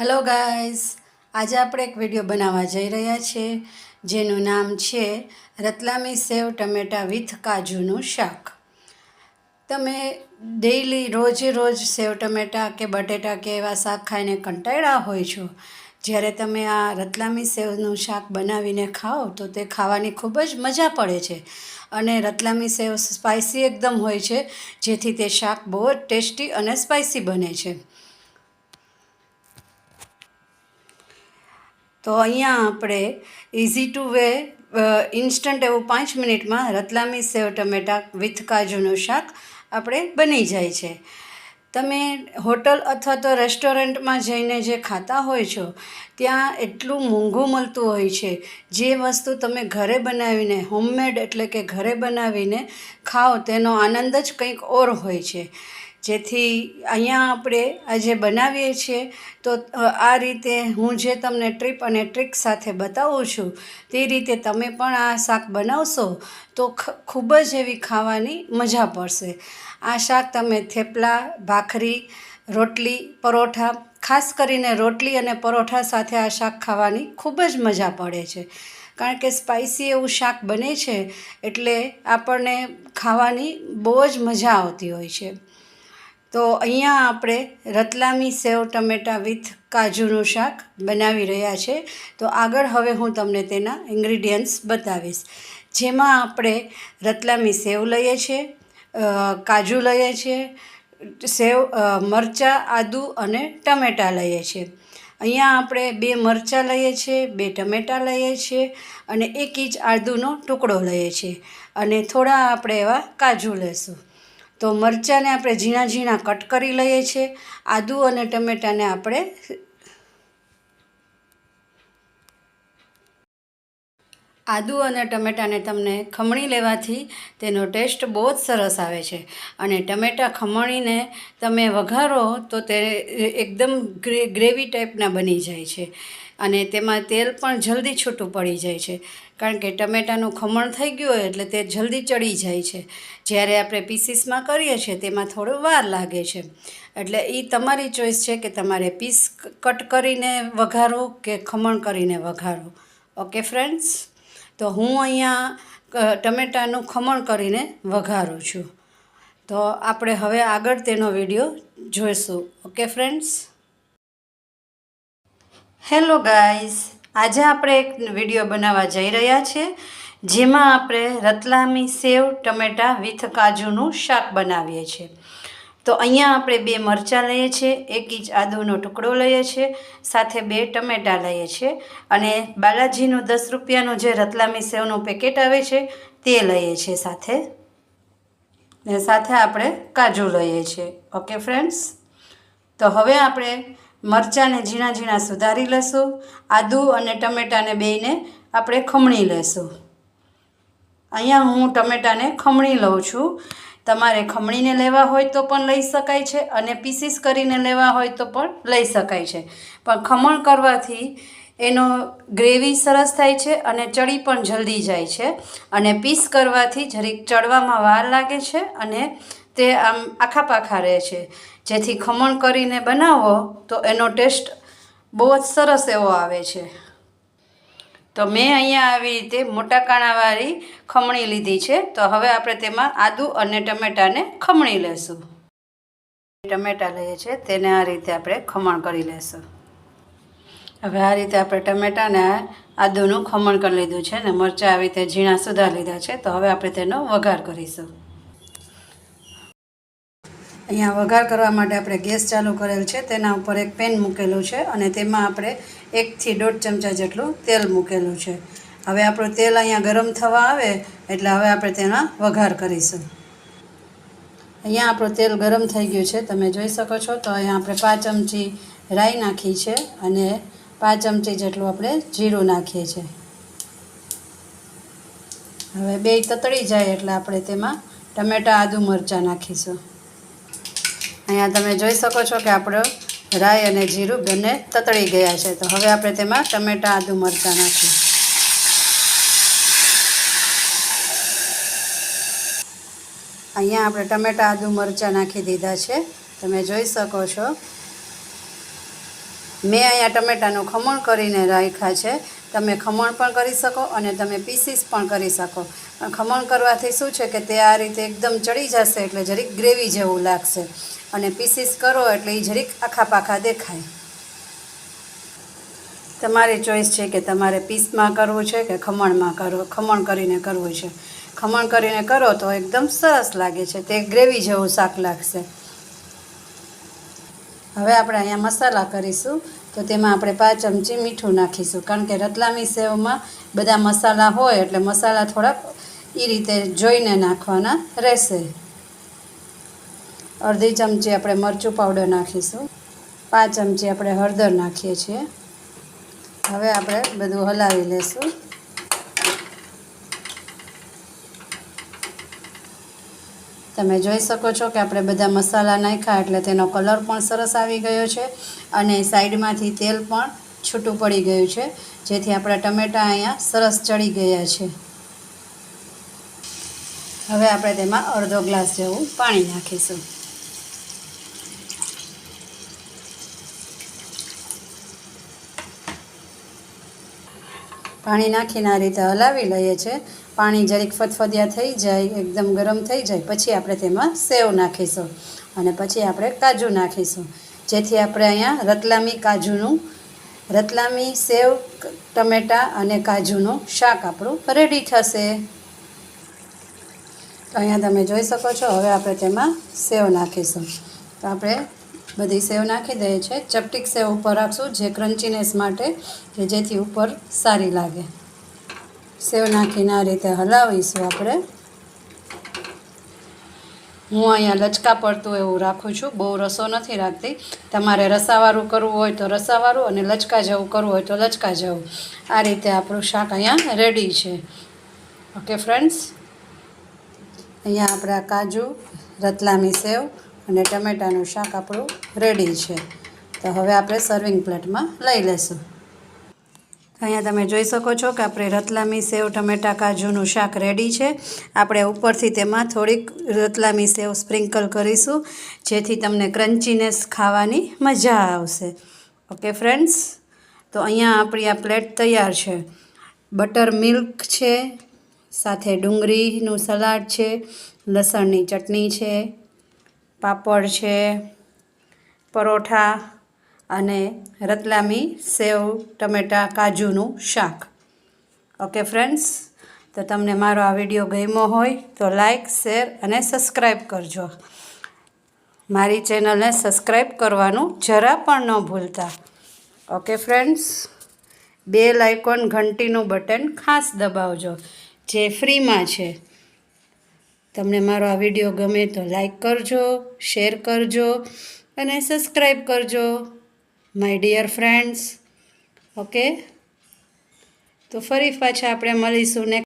Hello guys આજે આપણે એક વીડિયો બનાવવા જઈ રહ્યા છીએ, જેનું નામ છે રતલામી સેવ ટમેટા વિથ કાજુનું શાક. તમે ડેઈલી રોજે રોજ સેવ ટમેટા કે બટેટા કે એવા શાક ખાઈને કંટાળ્યા હોય છો? જ્યારે તમે આ રતલામી સેવનું શાક બનાવીને ખાઓ, તો તે ખાવાની ખૂબ જ મજા પડે છે. અને રતલામી સેવ સ્પાઇસી એકદમ હોય છે, જેથી તે શાક બહુ જ ટેસ્ટી અને સ્પાઇસી બને છે. તો અહીંયા આપણે ઇઝી ટુ વે ઇન્સ્ટન્ટ એવું પાંચ મિનિટમાં રતલામી સેવ ટમેટા વિથ કાજુનું શાક આપણે બની જાય છે. તમે હોટલ અથવા તો રેસ્ટોરન્ટમાં જઈને જે ખાતા હોય છો, ત્યાં એટલું મોંઘું મળતું હોય છે. જે વસ્તુ તમે ઘરે બનાવીને હોમમેડ એટલે કે ઘરે બનાવીને ખાઓ, તેનો આનંદ જ કંઈક ઓર હોય છે. જેથી અહીંયા આપણે આજે બનાવીએ છીએ, તો આ રીતે હું જે તમને ટ્રીપ અને ટ્રીક સાથે બતાવું છું, તે રીતે તમે પણ આ શાક બનાવશો, તો ખૂબ જ એવી ખાવાની મજા પડશે. આ શાક તમે થેપલા, ભાખરી, રોટલી, પરોઠા, ખાસ કરીને રોટલી અને પરોઠા સાથે આ શાક ખાવાની ખૂબ જ મજા પડે છે. કારણ કે સ્પાઇસી એવું શાક બને છે, એટલે આપણને ખાવાની બહુ જ મજા આવતી હોય છે. તો અહીંયા આપણે રતલામી સેવ ટમેટા વિથ કાજુનું શાક બનાવી રહ્યા છે. તો આગળ હવે હું તમને તેના ઇન્ગ્રીડિયન્ટ્સ બતાવીશ. જેમાં આપણે રતલામી સેવ લઈએ છીએ કાજુ લઈએ છીએ, સેવ મરચાં, આદુ અને ટમેટાં લઈએ છીએ. અહીંયા આપણે બે મરચાં લઈએ છીએ, બે ટમેટાં લઈએ છીએ અને એક ઇંચ આદુનો ટુકડો લઈએ છીએ. અને થોડા આપણે એવા કાજુ લેશું તો મરચાંને આપણે ઝીણા ઝીણા કટ કરી લઈએ છીએ. આદું અને ટમેટાને આપણે આદુ અને ટમેટાને તમને ખમણી લેવાથી તેનો ટેસ્ટ બહુ જ સરસ આવે છે. અને ટમેટાં ખમણીને તમે વઘારો તો તે એકદમ ગ્રે, ગ્રેવી ટાઈપના બની જાય છે. અને તેમાં તેલ પણ જલ્દી છૂટું પડી જાય છે. કારણ કે ટમેટાનું ખમણ થઈ ગયું હોય એટલે તે જલ્દી ચડી જાય છે. જ્યારે આપણે પીસીસમાં કરીએ છીએ તેમાં થોડો વાર લાગે છે. એટલે એ તમારી ચોઈસ છે કે તમારે પીસ કટ કરીને વઘારો કે ખમણ કરીને વઘારો. Okay, friends? તો હું અહીંયા ટમેટાનું ખમણ કરીને વઘારું છું. તો આપણે હવે આગળ તેનો વીડિયો જોઈશું. ઓકે ફ્રેન્ડ્સ હેલો ગાઈઝ આજે આપણે એક વીડિયો બનાવવા જઈ રહ્યા છીએ, જેમાં આપણે રતલામી સેવ, ટમેટાં, વિથ કાજુનું શાક બનાવીએ છીએ. તો અહીંયા આપણે બે મરચાં લઈએ છીએ, એક ઇંચ આદુનો ટુકડો લઈએ છીએ, સાથે બે ટમેટાં લઈએ છીએ અને બાલાજીનું દસ રૂપિયાનું જે રતલામી સેવનું પેકેટ આવે છે તે લઈએ છીએ સાથે. ને સાથે આપણે કાજુ લઈએ છીએ. Okay friends? તો હવે આપણે મરચાંને ઝીણા ઝીણા સુધારી લઈશું, આદુ અને ટમેટાને બેયને આપણે ખમણી લેશું અહીંયા હું ટમેટાને ખમણી લઉં છું. તમારે ખમણીને લેવા હોય તો પણ લઈ શકાય છે અને પીસીસ કરીને લેવા હોય તો પણ લઈ શકાય છે. પણ ખમણ કરવાથી એનો ગ્રેવી સરસ થાય છે અને ચડી પણ જલ્દી જાય છે. અને પીસ કરવાથી જરીક ચડવામાં વાર લાગે છે અને તે આમ આખા પાખા રહે છે. જેથી ખમણ કરીને બનાવો તો એનો ટેસ્ટ બહુ જ સરસ એવો આવે છે. તો મેં અહીંયા આવી રીતે મોટા કાણાવાળી ખમણી લીધી છે. તો હવે આપણે તેમાં આદુ અને ટમેટાને ખમણી લેશું. ટમેટા લઈએ છીએ તેને આ રીતે આપણે ખમણ કરી લેશું. હવે આ રીતે આપણે ટમેટાને આદુનું ખમણ કરી લીધું છે ને મરચાં આવી રીતે ઝીણા સુધા લીધા છે, તો હવે આપણે તેનો વઘાર કરીશું. અહીંયા વઘાર કરવા માટે આપણે ગેસ ચાલુ કરેલ છે, તેના ઉપર એક પેન મૂકેલું છે અને તેમાં આપણે એકથી દોઢ ચમચા જેટલું તેલ મૂકેલું છે. હવે આપણું તેલ અહીંયા ગરમ થવા આવે, એટલે હવે આપણે તેના વઘાર કરીશું. અહીંયા આપણું તેલ ગરમ થઈ ગયું છે, તમે જોઈ શકો છો. તો અહીંયા આપણે પાંચ ચમચી રાઈ નાખી છે અને પાંચ ચમચી જેટલું આપણે જીરું નાખીએ છીએ. હવે બે તતળી જાય એટલે આપણે તેમાં ટમેટાં, આદુ મરચાં નાખીશું. અહીંયા તમે જોઈ શકો છો કે આપણો રાઈ અને જીરું બંને તતળી ગયા છે. તો હવે આપણે તેમાં ટમેટાં, આદુ મરચાં નાખીએ અહીંયા આપણે ટમેટાં, આદુ મરચાં નાખી દીધા છે. તમે જોઈ શકો છો. મેં અહીંયા ટમેટાનું ખમણ કરીને રાખ્યા છે. તમે ખમણ પણ કરી શકો અને તમે પીસીસ પણ કરી શકો. પણ ખમણ કરવાથી શું છે કે તે આ રીતે એકદમ ચડી જશે એટલે જરીક ગ્રેવી જેવું લાગશે. અને પીસીસ કરો એટલે એ જરીક આખા પાખા દેખાય. તમારી ચોઈસ છે કે તમારે પીસમાં કરવું છે કે ખમણમાં કરવું ખમણ કરીને કરવું છે. ખમણ કરીને કરો તો એકદમ સરસ લાગે છે. તે ગ્રેવી જેવું શાક લાગશે. હવે આપણે અહીંયા મસાલા કરીશું. તો તેમાં આપણે પાંચ ચમચી મીઠું નાખીશું. કારણ કે રતલામી સેવમાં બધા મસાલા હોય એટલે મસાલા થોડાક એ રીતે જોઈને નાખવાના રહેશે. અડધી ચમચી આપણે મરચું પાવડર નાખીશું. પાંચ ચમચી આપણે હળદર નાખીએ છીએ. હવે આપણે બધું હલાવી લેશું. તમે જોઈ શકો છો કે આપણે બધા મસાલા નાખ્યા એટલે તેનો કલર પણ સરસ આવી ગયો છે અને સાઈડમાંથી તેલ પણ છૂટું પડી ગયું છે, જેથી આપણા ટમેટાં અહીંયા સરસ ચડી ગયા છે. હવે આપણે તેમાં અડધો ગ્લાસ જેવું પાણી નાખીશું. પાણી નાખીને આ રીતે હલાવી લઈએ છીએ. પાણી જરીક ફતફદિયા થઈ જાય, એકદમ ગરમ થઈ જાય, પછી આપણે તેમાં સેવ નાખીશું અને પછી આપણે કાજુ નાખીશું. જેથી આપણે અહીંયા રતલામી કાજુનું, રતલામી સેવ, ટમેટાં અને કાજુનું શાક આપણું રેડી થશે. તો અહીંયા તમે જોઈ શકો છો, હવે આપણે તેમાં સેવ નાખીશું. તો આપણે બધી સેવ નાખી દઈએ છીએ. ચપટીક સેવ ઉપર રાખશું જે ક્રન્ચીનેસ માટે કે જેથી ઉપર સારી લાગે. સેવ નાખીને આ રીતે હલાવીશું આપણે. હું અહીંયા લચકા પડતું એવું રાખું છું. બહુ રસો નથી રાખતી. તમારે રસાવાળું કરવું હોય તો રસાવાળું અને લચકા જેવું કરવું હોય તો લચકા જેવું. આ રીતે આપણું શાક અહીંયા રેડી છે. ઓકે ફ્રેન્ડ્સ અહીંયા આપણા કાજુ, રતલામી સેવ અને ટમેટાનું શાક આપણું રેડી છે. તો હવે આપણે સર્વિંગ પ્લેટમાં લઈ લેશું અહીંયા તમે જોઈ શકો છો કે આપણે રતલામી સેવ, ટમેટા, કાજુનું શાક રેડી છે. આપણે ઉપરથી તેમાં થોડીક રતલામી સેવ સ્પ્રિંકલ કરીશું, જેથી તમને ક્રન્ચીનેસ ખાવાની મજા આવશે. ઓકે ફ્રેન્ડ્સ તો અહીંયા આપણી આ પ્લેટ તૈયાર છે. બટર મિલ્ક છે, સાથે ડુંગળીનું સલાડ છે, લસણની ચટણી છે. પાપડ છે, પરોઠા અને રતલામી સેવ, ટમેટાં, કાજુનું શાક. ઓકે ફ્રેન્ડ્સ, તો તમને મારો આ વીડિયો ગમ્યો હોય તો લાઈક, શેર અને સબસ્ક્રાઈબ કરજો. મારી ચેનલને સબસ્ક્રાઈબ કરવાનું જરા પણ ન ભૂલતા. ઓકે ફ્રેન્ડ્સ બે લાઇકોન ઘંટીનું બટન ખાસ દબાવજો, જે ફ્રીમાં છે. તમને મારો આ વીડિયો ગમે તો લાઈક કરજો શેર કરજો અને સબસ્ક્રાઈબ કરજો માય ડિયર ફ્રેન્ડ્સ ઓકે તો ફરી પાછા આપણે મળીશું ને